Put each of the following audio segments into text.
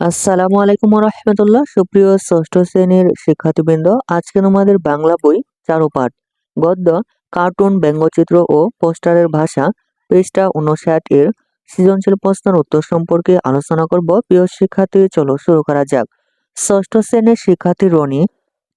আসসালামু আলাইকুম রহমতুল্লাহ সুপ্রিয় ষষ্ঠ শ্রেণির শিক্ষার্থীবৃন্দ, আজকে আমাদের বাংলা বই চারুপাঠ, গদ্য, কার্টুন, ব্যঙ্গচিত্র ও পোস্টারের ভাষা পৃষ্ঠা উনষাট এর সৃজনশীল প্রশ্নের উত্তর সম্পর্কে আলোচনা করব। প্রিয় শিক্ষার্থী, চলো শুরু করা যাক। ষষ্ঠ শ্রেণির শিক্ষার্থী রনি,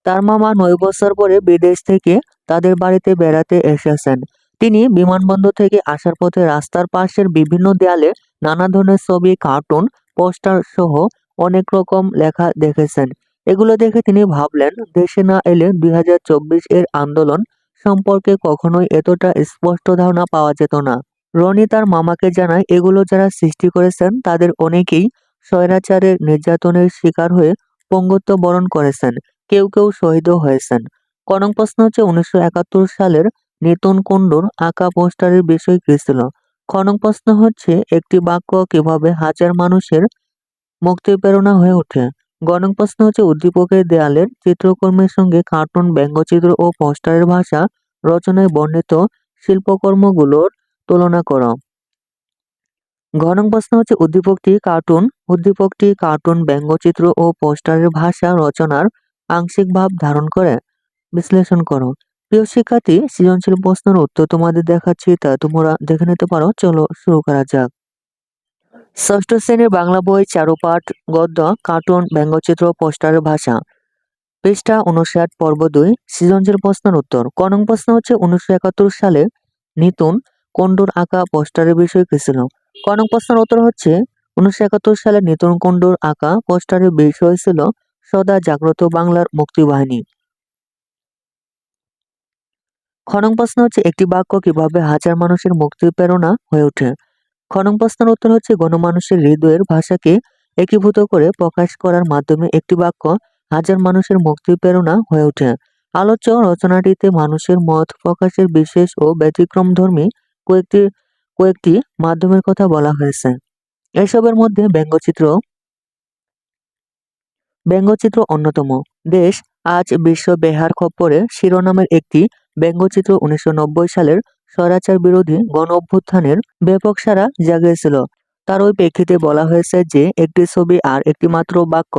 তার মামা নয় বছর পরে বিদেশ থেকে তাদের বাড়িতে বেড়াতে এসেছেন। তিনি বিমানবন্দর থেকে আসার পথে রাস্তার পাশের বিভিন্ন দেয়ালে নানা ধরনের ছবি, কার্টুন পোস্টার সহ অনেক রকম লেখা দেখেছেন। এগুলো দেখে তিনি ভাবলেন, দেশে না এলে দুই হাজার চব্বিশ এর আন্দোলন সম্পর্কে কখনোই এতটা স্পষ্ট ধারণা পাওয়া যেত না। রনি তার মামাকে জানায়, এগুলো যারা সৃষ্টি করেছেন, তাদের অনেকেই স্বৈরাচারের নির্যাতনের শিকার হয়ে পঙ্গুত্ব বরণ করেছেন। কেউ কেউ শহীদও হয়েছেন। কনং প্রশ্ন হচ্ছে, উনিশশো একাত্তর সালের নিতন কুণ্ডুর আঁকা পোস্টারের বিষয় কি ছিল? খনং প্রশ্ন হচ্ছে, একটি বাক্য কীভাবে হাজার মানুষের মুক্তি প্রেরণা হয়ে ওঠে? গণং প্রশ্ন হচ্ছে, উদ্দীপকের দেয়ালের চিত্রকর্মের সঙ্গে কার্টুন, ব্যঙ্গচিত্র ও পোস্টারের ভাষা রচনায় বর্ণিত শিল্পকর্মগুলোর তুলনা করো। ঘনং প্রশ্ন হচ্ছে, উদ্দীপকটি কার্টুন উদ্দীপকটি কার্টুন, ব্যঙ্গচিত্র ও পোস্টারের ভাষা রচনার আংশিক ভাব ধারণ করে? বিশ্লেষণ করো। প্রিয় শিক্ষার্থী, সৃজনশীল প্রশ্নের উত্তর তোমাদের দেখাচ্ছি, তা তোমরা দেখে নিতে পারো। চলো শুরু করা যাক। ষষ্ঠ শ্রেণির বাংলা বই চারুপাঠ, গদ্য, কার্টুন, ব্যঙ্গচিত্র পোস্টারের ভাষা। পৃষ্ঠা উনষাট, পর্ব দুই, সৃজনশীল প্রশ্নের উত্তর। কনং প্রশ্ন হচ্ছে, উনিশশো একাত্তর সালে নিতুন কন্ডুর আঁকা পোস্টারের বিষয় কি ছিল? কনং প্রশ্নের উত্তর হচ্ছে, উনিশশো একাত্তর সালে নিতুন কন্ডুর আঁকা পোস্টারের বিষয় ছিল সদা জাগ্রত বাংলার মুক্তিবাহিনী। খনং প্রশ্ন হচ্ছে একটি বাক্য কীভাবে হাজার মানুষের মুক্তি প্রেরণা হয়ে ওঠে? খনং প্রশ্নের উত্তর হচ্ছে গণমানুষের হৃদয়ের ভাষাকে একীভূত করে প্রকাশ করার মাধ্যমে একটি বাক্য হাজার মানুষের মুক্তি প্রেরণা হয়ে ওঠে। আলোচ্য রচনাটিতে মানুষের মত প্রকাশের বিশেষ ও ব্যতিক্রম ধর্মী কয়েকটি কয়েকটি মাধ্যমের কথা বলা হয়েছে। এসবের মধ্যে ব্যঙ্গচিত্র ব্যঙ্গচিত্র অন্যতম। দেশ আজ বিশ্ব বেহার খপ্পরে শিরোনামের একটি ব্যঙ্গচিত্র উনিশশো নব্বই সালের স্বৈরাচার বিরোধী গণ অভ্যুত্থানের ব্যাপক সারা জাগিয়েছিল। তার ওই প্রেক্ষিতে বলা হয়েছে যে, একটি ছবি আর একটি মাত্র বাক্য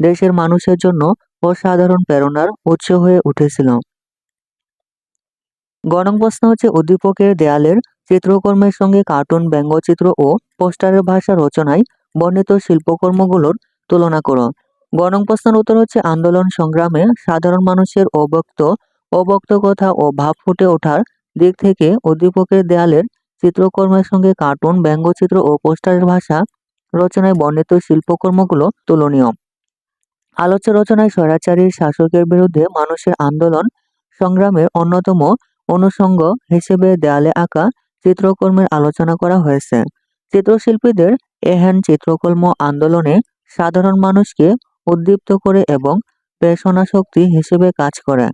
দেশের মানুষের জন্য অসাধারণ প্রেরণার উৎস হয়ে উঠেছিল। গণং প্রশ্ন হচ্ছে উদ্দীপকের দেয়ালের চিত্রকর্মের সঙ্গে কার্টুন, ব্যঙ্গচিত্র ও পোস্টারের ভাষা রচনায় বর্ণিত শিল্পকর্মগুলোর তুলনা করো। গণং প্রশ্নের উত্তর হচ্ছে, আন্দোলন সংগ্রামে সাধারণ মানুষের অব্যক্ত অবক্ত কথা ও ভাব ফুটে ওঠার দিক থেকে উদ্দীপকের দেয়ালের চিত্রকর্মের সঙ্গে কার্টুন, ব্যঙ্গচিত্র ও পোস্টারের ভাষা রচনায় বর্ণিত শিল্পকর্মগুলো তুলনীয়। আলোচ্য রচনায় স্বৈরাচারী শাসকের বিরুদ্ধে মানুষের আন্দোলন সংগ্রামের অন্যতম অনুষঙ্গ হিসেবে দেয়ালে আঁকা চিত্রকর্মের আলোচনা করা হয়েছে। চিত্রশিল্পীদের এহেন চিত্রকর্ম আন্দোলনে সাধারণ মানুষকে উদ্দীপ্ত করে এবং প্রেষণা শক্তি হিসেবে কাজ করে।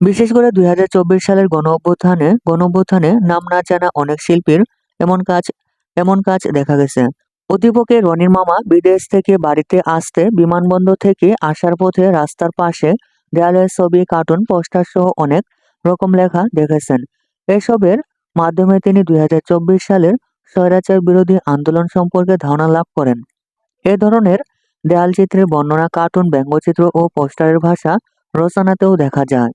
বিশেষ করে দুই হাজার চব্বিশ সালের গণ অভ্যুত্থানে গণ নাম না জানা অনেক শিল্পীর এমন কাজ এমন কাজ দেখা গেছে। অধিপকে রনির মামা বিদেশ থেকে বাড়িতে আসতে বিমানবন্দর থেকে আসার পথে রাস্তার পাশে দেয়ালের ছবি, কার্টুন, পোস্টার সহ অনেক রকম লেখা দেখেছেন। এসবের মাধ্যমে তিনি দুই হাজার চব্বিশ সালের স্বৈরাচার বিরোধী আন্দোলন সম্পর্কে ধারণা লাভ করেন। এ ধরনের দেয়াল চিত্রের বর্ণনা কার্টুন, ব্যঙ্গচিত্র ও পোস্টারের ভাষা রচনাতেও দেখা যায়।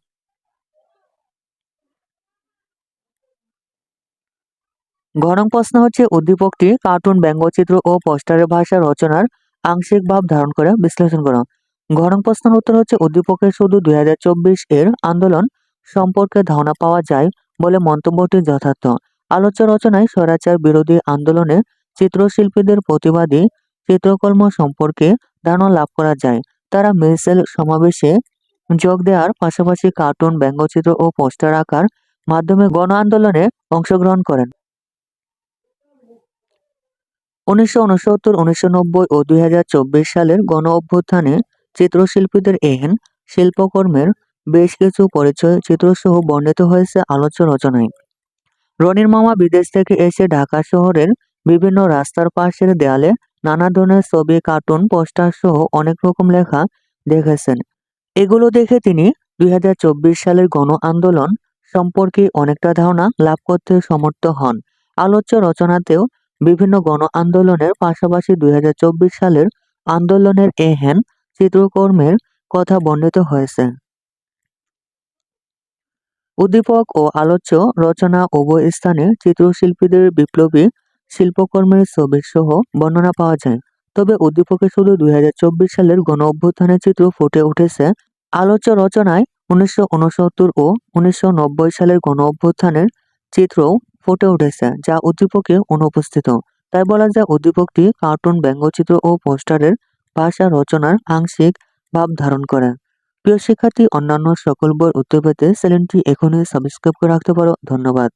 ঘনং প্রশ্ন হচ্ছে, উদ্দীপকটি কার্টুন, ব্যঙ্গচিত্র ও পোস্টারের ভাষা রচনার আংশিক ভাব ধারণ করে। বিশ্লেষণ করো। ঘনং প্রশ্নের উত্তর হচ্ছে, উদ্দীপকের শুধু দু হাজার চব্বিশ এর আন্দোলন সম্পর্কে ধারণা পাওয়া যায় বলে মন্তব্যটি যথার্থ। আলোচ্য রচনায় স্বৈরাচার বিরোধী আন্দোলনে চিত্রশিল্পীদের প্রতিবাদী চিত্রকর্ম সম্পর্কে ধারণা লাভ করা যায়। তারা মিছিল সমাবেশে যোগ দেওয়ার পাশাপাশি কার্টুন, ব্যঙ্গচিত্র ও পোস্টার আঁকার মাধ্যমে গণ আন্দোলনে অংশগ্রহণ করেন। উনিশশো উনসত্তর, উনিশশো নব্বই ও দুই সালের গণ অভ্যুত্থানে চিত্রশিল্পীদের এহেন শিল্পকর্মের বেশ কিছু পরিচয় চিত্রসহ বর্ণিত হয়েছে আলোচ্য রচনায়। রনির মামা বিদেশ থেকে এসে ঢাকা শহরের বিভিন্ন রাস্তার পাশের দেয়ালে নানা ধরনের ছবি, কার্টুন, পোস্টার সহ অনেক রকম লেখা দেখেছেন। এগুলো দেখে তিনি দুই হাজার চব্বিশ সালের গণ আন্দোলন সম্পর্কে অনেকটা ধারণা লাভ করতে সমর্থ হন। আলোচ্য রচনাতেও বিভিন্ন গণ আন্দোলনের পাশাপাশি দুই হাজার চব্বিশ সালের আন্দোলনের এহেন চিত্রকর্মের কথা বর্ণিত হয়েছে। উদ্দীপক ও আলোচ্য রচনা উভয় স্থানে চিত্রশিল্পীদের বিপ্লবী শিল্পকর্মের ছবি সহ বর্ণনা পাওয়া যায়। তবে উদ্দীপকে শুধু দুই হাজার চব্বিশ সালের গণ অভ্যুত্থানের চিত্র ফুটে উঠেছে। আলোচ্য রচনায় উনিশশো উনসত্তর ও উনিশশো নব্বই সালের গণ অভ্যুত্থানের চিত্রও ফুটে উঠেছে, যা উদ্দীপকে অনুপস্থিত। তাই বলা যায় উদ্দীপকটি কার্টুন ব্যঙ্গচিত্র ও পোস্টারের ভাষা রচনার আংশিক ভাব ধারণ করে। প্রিয় শিক্ষার্থী, অন্যান্য সকল বই উত্তর পেতে চ্যানেলটি এখনই সাবস্ক্রাইব করে রাখতে পারো। ধন্যবাদ।